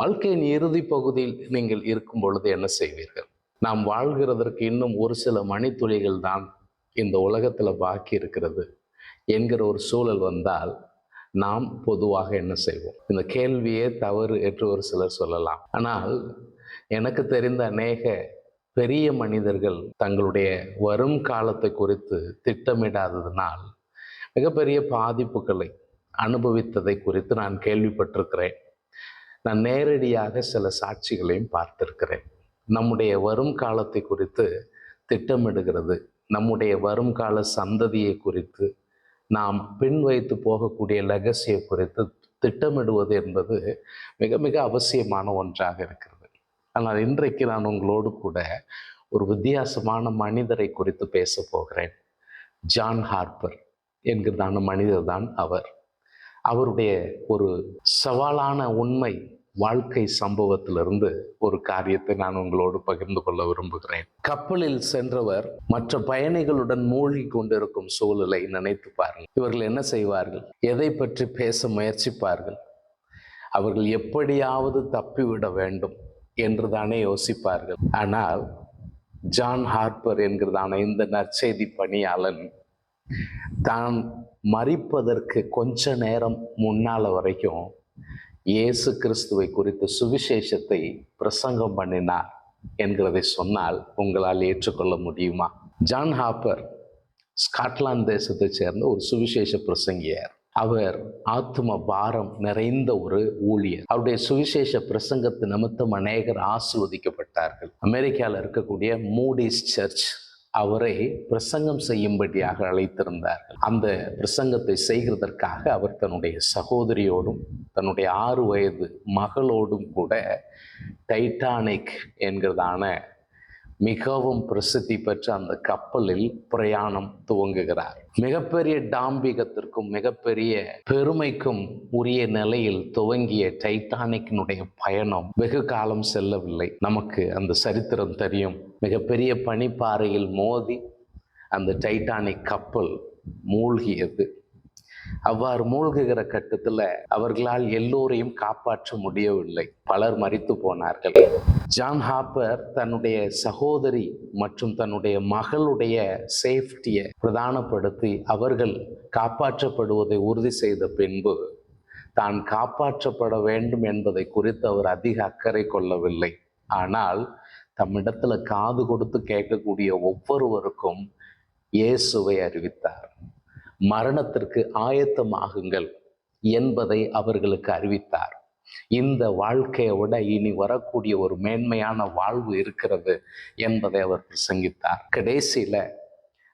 வாழ்க்கையின் இறுதி பகுதியில் நீங்கள் இருக்கும் பொழுது என்ன செய்வீர்கள்? நாம் வாழ்கிறதற்கு இன்னும் ஒரு சில மணித்துளிகள் தான் இந்த உலகத்தில் பாக்கி இருக்கிறது என்கிற ஒரு சூழல் வந்தால் நாம் பொதுவாக என்ன செய்வோம்? இந்த கேள்வியே தவறு என்று ஒரு சிலர் சொல்லலாம். ஆனால் எனக்கு தெரிந்த அநேக பெரிய மனிதர்கள் தங்களுடைய வரும் காலத்தை குறித்து திட்டமிடாததினால் மிகப்பெரிய பாதிப்புகளை அனுபவித்ததை குறித்து நான் கேள்விப்பட்டிருக்கிறேன். நான் நேரடியாக சில சாட்சிகளையும் பார்த்திருக்கிறேன். நம்முடைய வரும் காலத்தை குறித்து திட்டமிடுகிறது. நம்முடைய வரும் கால சந்ததியை குறித்து நாம் பின் வைத்து போகக்கூடிய லெகசியை குறித்து திட்டமிடுவது என்பது மிக மிக அவசியமான ஒன்றாக இருக்கிறது. ஆனால் இன்றைக்கு நான் உங்களோடு கூட ஒரு வித்தியாசமான மனிதரை குறித்து பேச போகிறேன். ஜான் ஹார்பர் என்கிறதான மனிதர் தான் அவர். அவருடைய ஒரு சவாலான உண்மை வாழ்க்கை சம்பவத்திலிருந்து ஒரு காரியத்தை நான் உங்களோடு பகிர்ந்து கொள்ள விரும்புகிறேன். கப்பலில் சென்றவர் மற்ற பயணிகளுடன் மூழ்கி கொண்டிருக்கும் சூழலை நினைத்து பாருங்கள். இவர்கள் என்ன செய்வார்கள்? எதை பற்றி பேச முயற்சிப்பார்கள்? அவர்கள் எப்படியாவது தப்பிவிட வேண்டும் என்று தானே யோசிப்பார்கள். ஆனால் ஜான் ஹார்பர் என்கிறதான இந்த நற்செய்தி பணியாளன் தான் மறிப்பதற்கு கொஞ்ச நேரம் முன்னால வரைக்கும் இயேசு கிறிஸ்துவை குறித்த சுவிசேஷத்தை பிரசங்கம் பண்ணினார் என்கிறதை சொன்னால் உங்களால் ஏற்றுக்கொள்ள முடியுமா? ஜான் ஹாப்பர் ஸ்காட்லாந்து தேசத்தைச் சேர்ந்த ஒரு சுவிசேஷ பிரசங்கியார். அவர் ஆத்தும பாரம் நிறைந்த ஒரு ஊழியர். அவருடைய சுவிசேஷ பிரசங்கத்து நிமித்தம் அநேகர் ஆசிர்வதிக்கப்பட்டார்கள். அமெரிக்காவில் இருக்கக்கூடிய மூடிஸ் சர்ச் அவரை பிரசங்கம் செய்யும்படியாக அழைத்திருந்தார்கள். அந்த பிரசங்கத்தை செய்கிறதற்காக அவர் தன்னுடைய சகோதரியோடும் தன்னுடைய ஆறு வயது மகளோடும் கூட டைட்டானிக் என்கிறதான மிகவும் பிரசித்தி பெற்ற அந்த கப்பலில் பிரயாணம் துவங்குகிறார். மிகப்பெரிய டாம்பிகத்திற்கும் மிகப்பெரிய பெருமைக்கும் உரிய நிலையில் துவங்கிய டைட்டானிக்கினுடைய பயணம் வெகு காலம் செல்லவில்லை. நமக்கு அந்த சரித்திரம் தெரியும். மிகப்பெரிய பனிப்பாறையில் மோதி அந்த டைட்டானிக் கப்பல் மூழ்கியது. அவ்வாறு மூழ்குகிற கட்டத்தில் அவர்களால் எல்லோரையும் காப்பாற்ற முடியவில்லை. பலர் மறித்து போனார்கள். ஜான் ஹாப்பர் தன்னுடைய சகோதரி மற்றும் தன்னுடைய மகளுடைய சேஃப்டியை பிரதானப்படுத்தி அவர்கள் காப்பாற்றப்படுவதை உறுதி செய்த பின்பு தான் காப்பாற்றப்பட வேண்டும் என்பதை குறித்து அவர் அதிக அக்கறை கொள்ளவில்லை. ஆனால் தம்மிடத்துல காது கொடுத்து கேட்கக்கூடிய ஒவ்வொருவருக்கும் இயேசுவை அறிவித்தார். மரணத்திற்கு ஆயத்தமாகுங்கள் என்பதை அவர்களுக்கு அறிவித்தார். இந்த வாழ்க்கையை விட இனி வரக்கூடிய ஒரு மேன்மையான வாழ்வு இருக்கிறது என்பதை அவர் பிரசங்கித்தார். கடைசியில்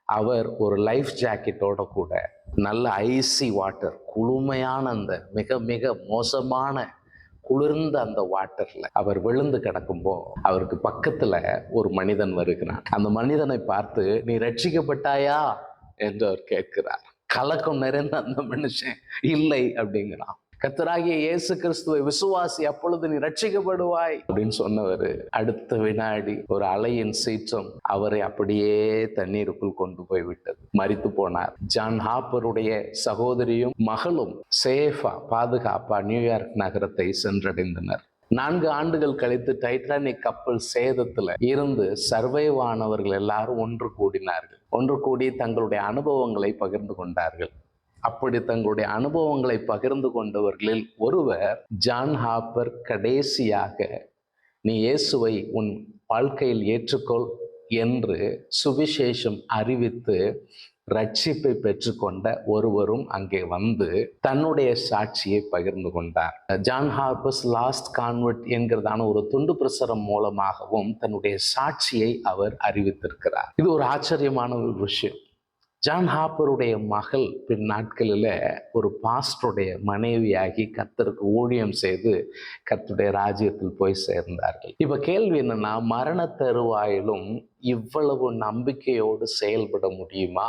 அவர் ஒரு லைஃப் ஜாக்கெட்டோட கூட நல்ல ஐசி வாட்டர் குளுமையான அந்த மிக மிக மோசமான குளிர்ந்த அந்த வாட்டர்ல அவர் விழுந்து கிடக்கும்போ அவருக்கு பக்கத்துல ஒரு மனிதன் வருகிறான். அந்த மனிதனை பார்த்து நீ ரட்சிக்கப்பட்டாயா? என்று அவர் கேட்கிறார். கலக்கம் நிறைந்த அந்த மனுஷன் இல்லை அப்படிங்கிறான். கத்தராகிய இயேசு கிறிஸ்துவை விசுவாசி அப்பொழுது நீ ரட்சிக்கப்படுவாய் அப்படின்னு சொன்னவர் அடுத்த வினாடி ஒரு அலையின் சீற்றம் அவரை அப்படியே தண்ணீருக்குள் கொண்டு போய் விட்டது மறித்து போனார். ஜான் ஹாப்பருடைய சகோதரியும் மகளும் சேஃபா பாதுகாப்பா நியூயார்க் நகரத்தை சென்றடைந்தனர். நான்கு ஆண்டுகள் கழித்து டைட்டானிக் கப்பல் சேதத்துல இருந்து சர்வைவ் ஆனவர்கள் எல்லாரும் ஒன்று கூடினார்கள். ஒன்று கூடி தங்களுடைய அனுபவங்களை பகிர்ந்து கொண்டார்கள். அப்படி தங்களுடைய அனுபவங்களை பகிர்ந்து கொண்டவர்களில் ஒருவர் ஜான் ஹாப்பர் கடைசியாக நீ இயேசுவை உன் வாழ்க்கையில் ஏற்றுக்கொள் என்று சுவிசேஷம் அறிவித்து ரட்சிப்பை பெற்றுக்கொண்ட ஒருவரும் அங்கே வந்து தன்னுடைய சாட்சியை பகிர்ந்து கொண்டார். ஜான் ஹார்பஸ் லாஸ்ட் கான்வெர்ட் என்கிறதான ஒரு துண்டு பிரசுரம் மூலமாகவும் தன்னுடைய சாட்சியை அவர் அறிவித்திருக்கிறார். இது ஒரு ஆச்சரியமான ஒரு விஷயம். ஜான் ஹாப்பருடைய மகள் பின் நாட்களில் ஒரு பாஸ்டருடைய மனைவியாகி கத்தருக்கு ஊழியம் செய்து கத்துடைய ராஜ்யத்தில் போய் சேர்ந்தார்கள். இப்போ கேள்வி என்னன்னா மரண தருவாயிலும் இவ்வளவு நம்பிக்கையோடு செயல்பட முடியுமா?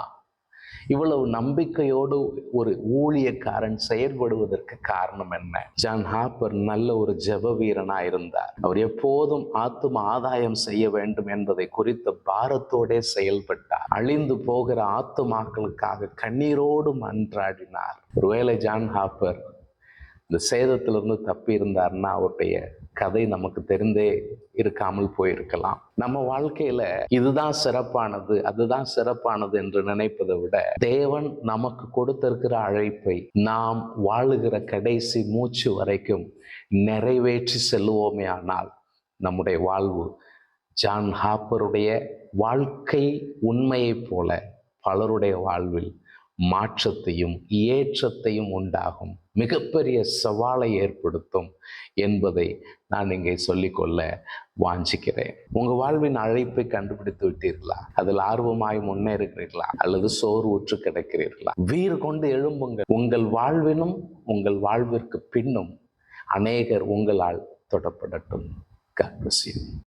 இவ்வளவு நம்பிக்கையோடு ஒரு ஊழியக்காரன் செயல்படுவதற்கு காரணம் என்ன? ஜான் ஹாப்பர் நல்ல ஒரு ஜெப வீரனா இருந்தார். அவர் எப்போதும் ஆத்தும ஆதாயம் செய்ய வேண்டும் என்பதை குறித்த பாரத்தோடே செயல்பட்டார். அழிந்து போகிற ஆத்துமாக்களுக்காக கண்ணீரோடு மன்றாடினார். ஒருவேளை ஜான் ஹாப்பர் இந்த சேதத்திலிருந்து தப்பி இருந்தார்னா அவருடைய கதை நமக்கு தெரிந்தே இருக்காமல் போயிருக்கலாம். நம்ம வாழ்க்கையில இதுதான் சிறப்பானது அதுதான் சிறப்பானது என்று நினைப்பதை விட தேவன் நமக்கு கொடுத்திருக்கிற அழைப்பை நாம் வாழுகிற கடைசி மூச்சு வரைக்கும் நிறைவேற்றி செல்லுவோமே ஆனால் நம்முடைய வாழ்வு. ஜான் ஹாப்பருடைய வாழ்க்கை உண்மையைப் போல பலருடைய வாழ்வில் மாற்றத்தையும் ஏற்றத்தையும் உண்டாகும். மிகப்பெரிய சவாலை ஏற்படுத்தும் என்பதை நான் இங்கே சொல்லிக்கொள்ள வாஞ்சிக்கிறேன். உங்கள் வாழ்வின் அழைப்பை கண்டுபிடித்து விட்டீர்களா? அதில் ஆர்வமாய் முன்னேறுகிறீர்களா? அல்லது சோர்வுற்று கிடக்கிறீர்களா? வீர் கொண்டு எழும்புங்கள். உங்கள் வாழ்வினும் உங்கள் வாழ்விற்கு பின்னும் அநேகர் உங்களால் தொடப்படட்டும். God.